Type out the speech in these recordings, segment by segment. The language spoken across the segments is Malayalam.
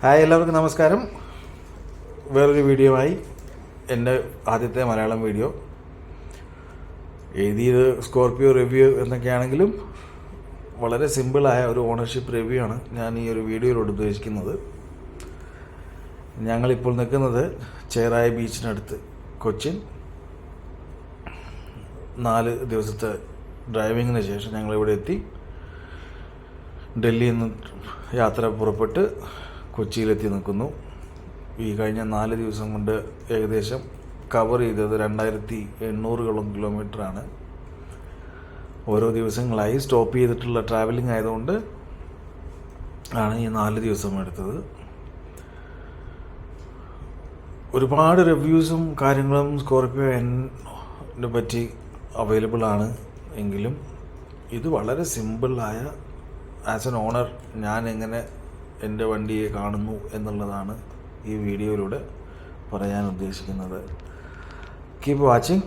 ഹായ് എല്ലാവർക്കും നമസ്കാരം. വേറൊരു വീഡിയോ ആയി എന്റെ ആദ്യത്തെ മലയാളം വീഡിയോ. എഴുതിയത് സ്കോർപ്പിയോ റിവ്യൂ എന്നൊക്കെയാണെങ്കിലും വളരെ സിമ്പിളായ ഒരു ഓണർഷിപ്പ് റിവ്യൂ ആണ് ഞാൻ ഈ ഒരു വീഡിയോയിലൂടെ ഉദ്ദേശിക്കുന്നത്. ഞങ്ങളിപ്പോൾ നിൽക്കുന്നത് ചേറായ ബീച്ചിനടുത്ത് കൊച്ചിൻ. നാല് ദിവസത്തെ ഡ്രൈവിങ്ങിന് ശേഷം ഞങ്ങളിവിടെ എത്തി. ഡൽഹിയിൽ നിന്ന് യാത്ര പുറപ്പെട്ട് കൊച്ചിയിലെത്തി നിൽക്കുന്നു. ഈ കഴിഞ്ഞ നാല് ദിവസം കൊണ്ട് ഏകദേശം കവർ ചെയ്തത് രണ്ടായിരത്തി എണ്ണൂറുകളും കിലോമീറ്ററാണ് ഓരോ ദിവസങ്ങളായി സ്റ്റോപ്പ് ചെയ്തിട്ടുള്ള ട്രാവലിംഗ് ആയതുകൊണ്ട് ആണ് ഈ നാല് ദിവസം എടുത്തത്. ഒരുപാട് റിവ്യൂസും കാര്യങ്ങളും സ്കോർപ്പിയോ എന്നെ പറ്റി അവൈലബിൾ ആണ് എങ്കിലും ഇത് വളരെ സിമ്പിളായ ആസ് എൻ ഓണർ ഞാൻ എങ്ങനെ എന്റെ വണ്ടിയെ കാണുന്നു എന്നുള്ളതാണ് ഈ വീഡിയോയിലൂടെ പറയാൻ ഉദ്ദേശിക്കുന്നത്. കീപ് വാച്ചിങ്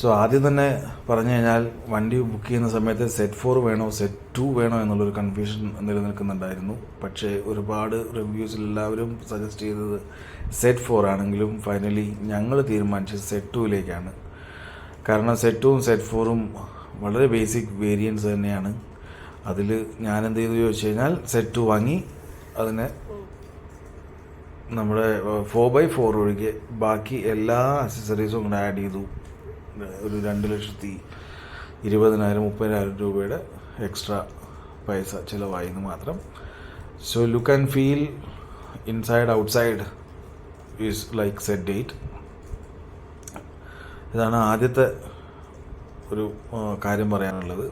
സോ ആദ്യം തന്നെ പറഞ്ഞു കഴിഞ്ഞാൽ വണ്ടി ബുക്ക് ചെയ്യുന്ന സമയത്ത് സെറ്റ് ഫോർ വേണോ സെറ്റ് ടു വേണോ എന്നുള്ളൊരു കൺഫ്യൂഷൻ നിലനിൽക്കുന്നുണ്ടായിരുന്നു. പക്ഷേ ഒരുപാട് റിവ്യൂസിൽ എല്ലാവരും സജസ്റ്റ് ചെയ്തത് സെറ്റ് ഫോർ ആണെങ്കിലും ഫൈനലി ഞങ്ങൾ തീരുമാനിച്ചത് സെറ്റ് ടുവിലേക്കാണ് കാരണം സെറ്റ് ടുവും സെറ്റ് ഫോറും വളരെ ബേസിക് വേരിയൻസ് തന്നെയാണ്. അതിൽ ഞാൻ എന്ത് ചെയ്തു ചോദിച്ചു കഴിഞ്ഞാൽ സെറ്റ് ടു വാങ്ങി അതിനെ നമ്മുടെ ഫോർ ബൈ ഫോർ ഒഴികെ ബാക്കി എല്ലാ അക്സസറീസും കൂടെ ആഡ് ചെയ്തു. ഒരു രണ്ട് ലക്ഷത്തി ഇരുപതിനായിരം മുപ്പതിനായിരം രൂപയുടെ എക്സ്ട്രാ പൈസ ചിലവായി എന്ന് മാത്രം. So look and feel inside outside is like sedate ഇതാണ് ആദ്യത്തെ ഒരു കാര്യം പറയാനുള്ളത്.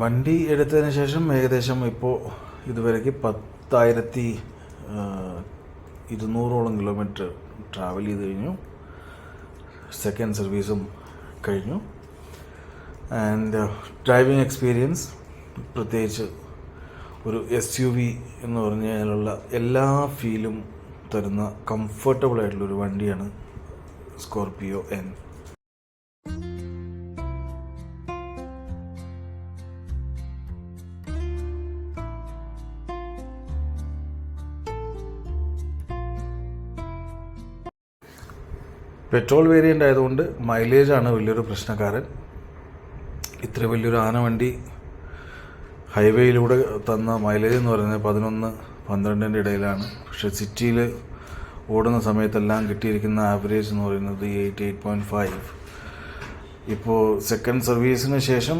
വണ്ടി എടുത്തതിന് ശേഷം ഏകദേശം ഇപ്പോൾ ഇതുവരേക്ക് പത്തായിരത്തി ഇരുന്നൂറോളം കിലോമീറ്റർ ട്രാവൽ ചെയ്ത് കഴിഞ്ഞു. സെക്കൻഡ് സർവീസും കഴിഞ്ഞു. ആൻഡ് ഡ്രൈവിംഗ് എക്സ്പീരിയൻസ് പ്രത്യേകിച്ച് ഒരു എസ് യു വി എന്ന് പറഞ്ഞു കഴിഞ്ഞാലുള്ള എല്ലാ ഫീലും തരുന്ന കംഫർട്ടബിൾ ആയിട്ടുള്ളൊരു വണ്ടിയാണ് സ്കോർപിയോ എൻ പെട്രോൾ വേരിയന്റ് ആയതുകൊണ്ട് മൈലേജാണ് വലിയൊരു പ്രശ്നക്കാരൻ. ഇത്ര വലിയൊരു ആന വണ്ടി ഹൈവേയിലൂടെ തന്ന മൈലേജ് എന്ന് പറയുന്നത് പതിനൊന്ന് പന്ത്രണ്ടിന്റെ ഇടയിലാണ്. പക്ഷേ സിറ്റിയിൽ ഓടുന്ന സമയത്തെല്ലാം കിട്ടിയിരിക്കുന്ന ആവറേജ് എന്ന് പറയുന്നത് എയ്റ്റ് എയ്റ്റ് പോയിന്റ് ഫൈവ് ഇപ്പോൾ സെക്കൻഡ് സർവീസിന് ശേഷം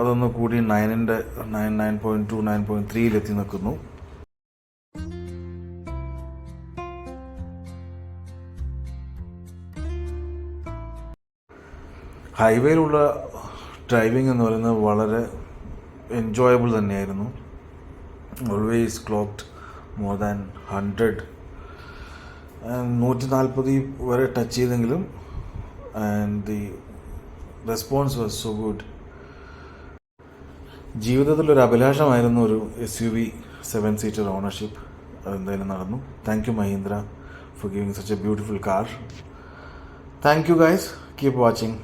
അതൊന്ന് കൂടി നയനിന്റെ nine nine point two nine point ത്രീയിലെത്തി നിൽക്കുന്നു. ഹൈവേയിലുള്ള ഡ്രൈവിംഗ് എന്ന് പറയുന്നത് വളരെ എൻജോയബിൾ തന്നെയായിരുന്നു. Always clocked more than hundred നൂറ്റി നാൽപ്പത് വരെ ടച്ച് ചെയ്തെങ്കിലും and the response was so good ജീവിതത്തിലൊരു അഭിലാഷമായിരുന്നു ഒരു S U V seven seater ownership അതെന്തായാലും നടന്നു. Thank you Mahindra for giving such a beautiful car thank you guys keep watching